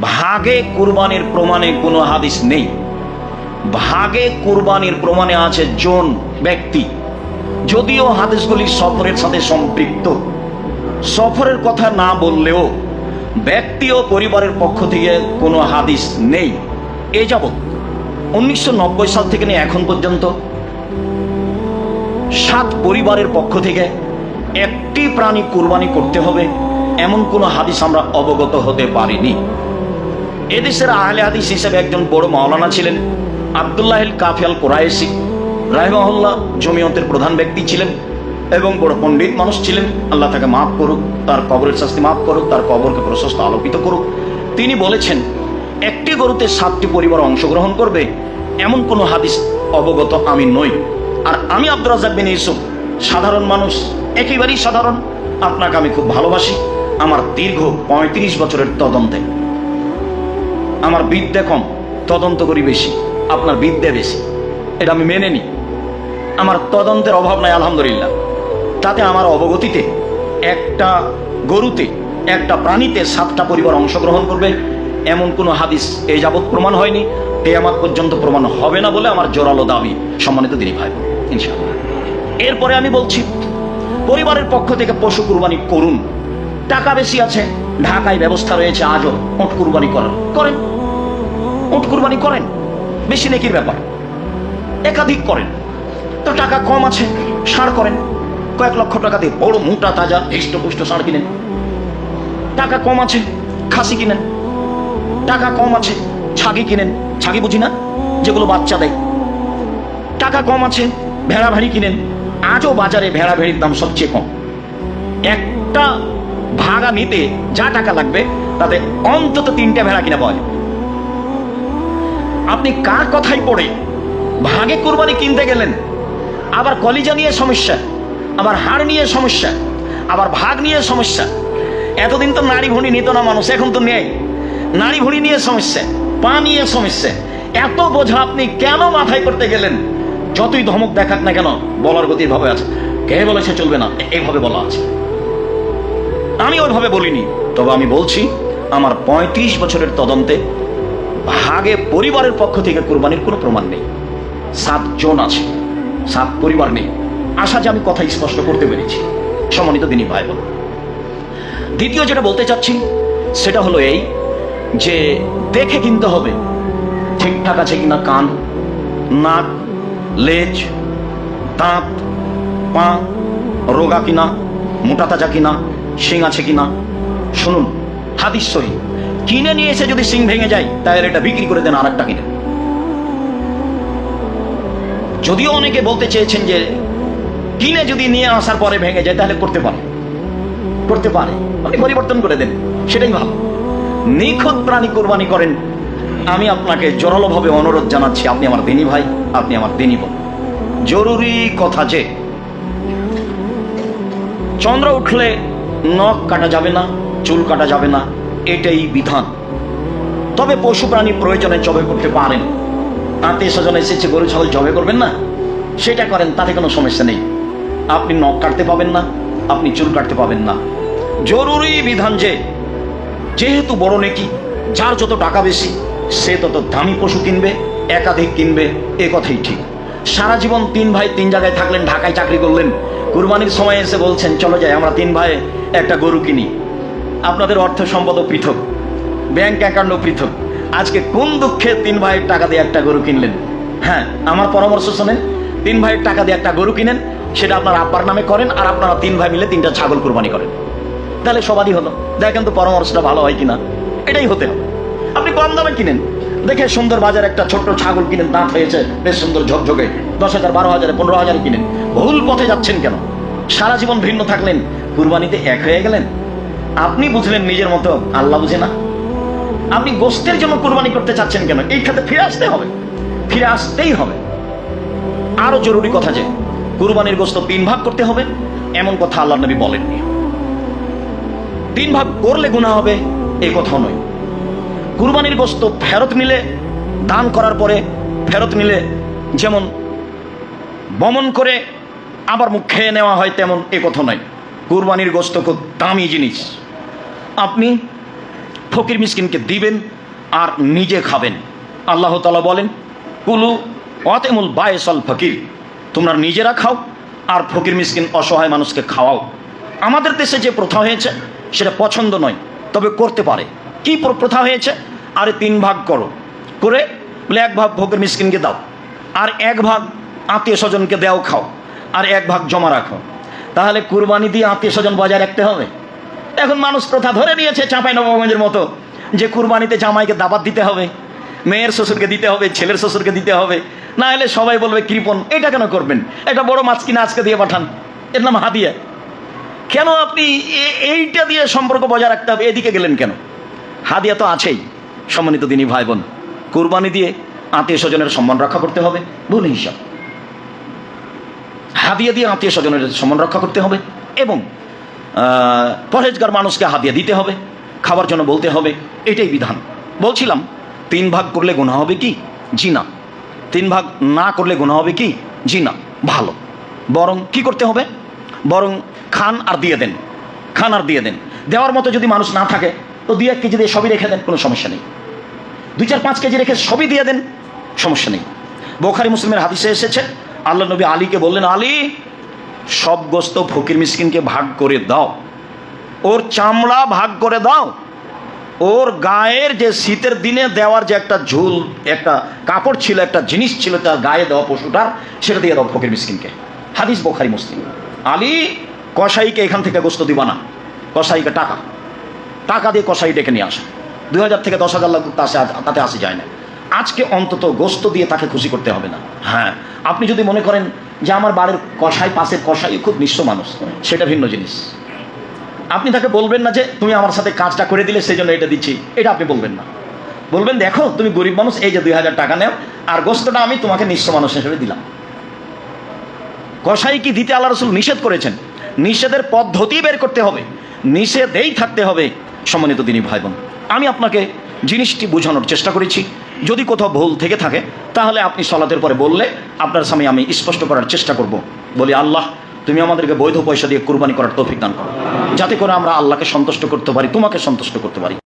ভাগে কুরবানির প্রমাণে কোনো হাদিস নেই। ভাগে কুরবানির প্রমাণে আছে জন ব্যক্তি। যদিও হাদিসগুলি সফরের সাথে সম্পৃক্ত। সফরের কথা না বললেও ব্যক্তি ও পরিবারের পক্ষ থেকে কোনো হাদিস নেই। এ যাবৎ, উনিশশো নব্বই সাল থেকে নিয়ে এখন পর্যন্ত সাত পরিবারের পক্ষ থেকে একটি প্রাণী কুরবানি করতে হবে, এমন কোনো হাদিস আমরা অবগত হতে পারিনি। এদেশের আহলে হাদিস হিসেবে একজন বড় মাওলানা ছিলেন আবদুল্লাহ কাফিয়াল কোরায়েসি রাহেমহল্লা জমিয়তের প্রধান ব্যক্তি ছিলেন এবং বড় পণ্ডিত মানুষ ছিলেন। আল্লাহ তাকে মাফ করুক, তার কবরের শাস্তি মাফ করুক, তার কবরকে প্রশস্ত আলোকিত করুক। তিনি বলেছেন, একটি গরুতে সাতটি পরিবার অংশগ্রহণ করবে, এমন কোনো হাদিস অবগত আমি নই। আর আমি আব্দুর রাজাক বিন ইউসুফ, সাধারণ মানুষ, একেবারেই সাধারণ। আপনাকে আমি খুব ভালোবাসি। আমার দীর্ঘ পঁয়ত্রিশ বছরের তদন্তে। আমার বিদ্যা কম তদন্ত করি বেশি আপনার বিদ্যা বেশি। এটা আমি মেনে নিই আমার তদন্তের অভাব নাই আলহামদুলিল্লাহ। তাতে আমার অবগতিতে একটা গরুতে একটা প্রাণীতে সাতটা পরিবার অংশগ্রহণ করবে এমন কোনো হাদিস এই যাবৎ প্রমাণ হয়নি। এ আমার পর্যন্ত প্রমাণ হবে না বলে আমার জোরালো দাবি সম্মানিত দিনী ভাই বোন, ইনশাআল্লাহ। এরপরে আমি বলছি পরিবারের পক্ষ থেকে পশু কুরবানি করুন। টাকা বেশি আছে ঢাকায় ব্যবস্থা রয়েছে আজও। ওট কুরবানি করার করেন। উট কুরবানি করেন। বেশি নেকির ব্যাপার। একাধিক করেন। তো টাকা কম আছে, সার করেন। কয়েক লক্ষ টাকা দিয়ে বড় মোটা তাজা হৃষ্টপুষ্ট সার কিনেন। টাকা কম আছে, খাসি কিনেন। টাকা কম আছে, ছাগি কিনেন। ছাগি বুঝি না? যেগুলো বাচ্চা দেয়। টাকা কম আছে ভেড়া ভেড়ি কিনেন। আজও বাজারে ভেড়া ভেড়ির দাম সবচেয়ে কম। একটা ভাগা নিতে যা টাকা লাগবে, তাতে অন্তত তিনটা ভেড়া কিনা পাওয়া আপনি কার কথাই পড়ে? ভাগে কোরবানি কিনতে গেলেন। আবার কলিজা নিয়ে সমস্যা, আবার হাড় নিয়ে সমস্যা, আবার ভাগ নিয়ে সমস্যা। এতদিন তো নারী ভুঁড়ি নিত না মানুষ, এখন তো নেই। নারী ভুঁড়ি নিয়ে সমস্যা, পা নিয়ে সমস্যা। এত বোঝা আপনি কেন মাথায় করতে গেলেন? যতই ধমক দেখাক না কেন, বলার গতির ভাবে আছে। কে বলেছে চলবে না এইভাবে বলা আছে। আমি ওইভাবে বলিনি। তবে আমি বলছি, আমার পঁয়ত্রিশ বছরের তদন্তে ভাগে পরিবারের পক্ষ থেকে কোরবানির কোনো প্রমাণ নেই। সাতজন আছে, সাত পরিবার নেই। আশা যে আমি কথা স্পষ্ট করতে পেরেছি, সম্মানিত দিনী ভাই বোন দ্বিতীয় যেটা বলতে চাচ্ছি, সেটা হলো এই যে দেখে কিনতে হবে ঠিকঠাক আছে কিনা কান, নাক, লেজ, দাঁত, পা, রোগা কিনা, মোটা তাজা কিনা শিং আছে কিনা শুনুন, হাদিস সহি কিনে নিয়ে এসে যদি সিং ভেঙে যায়, তাহলে এটা বিক্রি করে দেন আর একটা কিনে। যদিও অনেকে বলতে চেয়েছেন যে, কিনে যদি নিয়ে আসার পরে ভেঙে যায়, তাহলে করতে পারে। করতে পারে। আপনি পরিবর্তন করে দেন, সেটাই ভালো। নিখুঁত প্রাণী কোরবানি করেন, আমি আপনাকে জোরালোভাবে অনুরোধ জানাচ্ছি, আপনি আমার দিনী ভাই, আপনি আমার দিনী বোন। জরুরি কথা যে, চন্দ্র উঠলে নখ কাটা যাবে না, চুল কাটা যাবে না, এটাই বিধান। তবে পশু প্রাণী প্রয়োজনে জবে করতে পারেন। আত্মীয় স্বজন এসেছে, গরু, ছাগল জবে করবেন না? সেটা করেন, তাতে কোনো সমস্যা নেই। আপনি নখ কাটতে পাবেন না, আপনি চুল কাটতে পাবেন না। জরুরি বিধান যে, যেহেতু বড় নেকি, যার যত টাকা বেশি, সে তত দামি পশু কিনবে, একাধিক কিনবে, এ কথাই ঠিক। সারা জীবন তিন ভাই তিন জায়গায় থাকলেন, ঢাকায় চাকরি করলেন কুরবানির সময় এসে বলছেন, চলো যাই, আমরা তিন ভাই একটা গরু কিনি। আপনাদের অর্থ সম্পদ পৃথক, ব্যাংক অ্যাকাউন্টও পৃথক। আজকে কোন দুঃখে তিন ভাইয়ের টাকা দিয়ে একটা গরু কিনলেন? হ্যাঁ আমার পরামর্শ শোনেন, তিন ভাইয়ের টাকা দিয়ে একটা গরু কিনেন, সেটা আপনার আব্বার নামে করেন আর আপনারা তিন ভাই মিলে তিনটা ছাগল কুরবানি করেন। তাহলে সবারই হলো। দেখেন তো পরামর্শটা ভালো হয় কিনা। এটাই হতে হবে। আপনি কম দামে কিনেন। দেখে সুন্দর বাজার একটা ছোট্ট ছাগল কিনেন দাঁত হয়েছে বেশ সুন্দর ঝকঝকে। দশ হাজার, বারো হাজারে, পনেরো হাজারে কিনেন। ভুল পথে যাচ্ছেন কেন? সারা জীবন ভিন্ন থাকলেন, কুরবানিতে এক হয়ে গেলেন। আপনি বুঝলেন নিজের মতো, আল্লাহ বুঝে না? আপনি গোস্তের জন্য কোরবানি করতে চাচ্ছেন কেন? এই খাতে ফিরে আসতে হবে। ফিরে আসতেই হবে। আরও জরুরি কথা যে, কুরবানির গোস্ত তিন ভাগ করতে হবে, এমন কথা আল্লাহ নবী বলেননি। তিন ভাগ করলে গুণা হবে এই কথাও নয়। কুরবানির গোস্ত ফেরত নিলে, দান করার পরে ফেরত নিলে, যেমন বমন করে আবার মুখ খেয়ে নেওয়া হয়, তেমন এ কথা নয়। কুরবানির গোস্ত খুব দামি জিনিস। আপনি ফকির মিসকিনকে দিবেন আর নিজে খাবেন। আল্লাহ তালা বলেন, কুলু অতেমুল বায়েসল ফকির। তোমরা নিজেরা খাও আর ফকির মিসকিন অসহায় মানুষকে খাওয়াও। আমাদের দেশে যে প্রথা হয়েছে, সেটা পছন্দ নয়, তবে করতে পারে। কি প্র- প্রথা হয়েছে? আরে তিন ভাগ করো। করে বলে এক ভাগ ফকির মিসকিনকে দাও। আর এক ভাগ আত্মীয় স্বজনকে দেও খাও। আর এক ভাগ জমা রাখো। তাহলে কুরবানি দিয়ে আত্মীয় স্বজন বজায় রাখতে হবে। এখন মানুষ প্রথা ধরে নিয়েছে চাঁপাই নবগঞ্জের মতো, যে কুরবানিতে জামাইকে দাবাত দিতে হবে, মেয়ের শ্বশুরকে দিতে হবে, ছেলের শ্বশুরকে দিতে হবে। না হলে সবাই বলবে, কৃপন, এটা কেন করবেন? এটা বড় মাছ কিনা আজকে দিয়ে পাঠান। এর নাম হাদিয়া। কেন আপনি এইটা দিয়ে সম্পর্ক বজায় রাখতে হবে? এদিকে গেলেন কেন? হাদিয়া তো আছেই সম্মানিত দিনী ভাই বোন কুরবানি দিয়ে আত্মীয় স্বজনের সম্মান রক্ষা করতে হবে ভুল হিসাব। হাদিয়া দিয়ে আত্মীয় স্বজনের সম্মান রক্ষা করতে হবে এবং আহ, পরহেজগার মানুষকে হাদিয়া দিতে হবে খাবার জন্য বলতে হবে এটাই বিধান। বলছিলাম তিন ভাগ করলে গোনা হবে কি? জি না তিন ভাগ না করলে গোনা হবে কি? জি না ভালো। বরং কি করতে হবে? বরং খান আর দিয়ে দেন। খান আর দিয়ে দেন। দেওয়ার মতো যদি মানুষ না থাকে তো দুই এক কেজি দিয়ে সবই রেখে দেন, কোনো সমস্যা নেই। দুই চার পাঁচ কেজি রেখে সবই দিয়ে দেন, সমস্যা নেই। বোখারি মুসলিমের হাদিসে এসেছে, আল্লাহ নবী আলীকে বললেন, আলী, সব গোস্ত ফকির মিসকিনকে ভাগ করে দাও। ওর চামড়া ভাগ করে দাও। ওর গায়ের যে শীতের দিনে দেওয়ার যে একটা ঝুল, একটা কাপড় ছিল, একটা জিনিস ছিল তার গায়ে দেওয়া পশুটার, সেটা দিয়ে দাও ফকির মিসকিনকে। হাদিস বোখারি মুসলিম। আলী কসাইকে এখান থেকে গোস্ত দিবা না। কসাইকে টাকা। টাকা দিয়ে কসাই ডেকে নিয়ে আসে। দুই হাজার থেকে দশ হাজার লাখ তাতে আসে যায় না। আজকে অন্তত গোস্ত দিয়ে তাকে খুশি করতে হবে না। হ্যাঁ আপনি যদি মনে করেন যে আমার বাড়ির কসাই, পাশের কসাই খুব নিঃস্ব মানুষ, সেটা ভিন্ন জিনিস। আপনি তাকে বলবেন না যে, তুমি আমার সাথে কাজটা করে দিলে সেই জন্য এটা দিচ্ছি। এটা আপনি বলবেন না। বলবেন, দেখো, তুমি গরিব মানুষ, এই যে দুই হাজার টাকা নেও, আর গোস্তটা আমি তোমাকে নিঃস্ব মানুষ হিসেবে দিলাম। কসাই কি দিতে আল্লাহ রসুল নিষেধ করেছেন? নিষেধের পদ্ধতি বের করতে হবে। নিষেধেই থাকতে হবে। সম্মানিত দিনী ভাই বোন আমি আপনাকে জিনিসটি বোঝানোর চেষ্টা করেছি। যদি কোথাও ভুল থেকে থাকে, তাহলে আপনি সলাতের পরে বললে আপনার স্বামী আমি স্পষ্ট করার চেষ্টা করব। বলি, আল্লাহ, তুমি আমাদেরকে বৈধ পয়সা দিয়ে কুরবানি করার তৌফিক দান করো। যাতে করে আমরা আল্লাহকে সন্তুষ্ট করতে পারি, তোমাকে সন্তুষ্ট করতে পারি।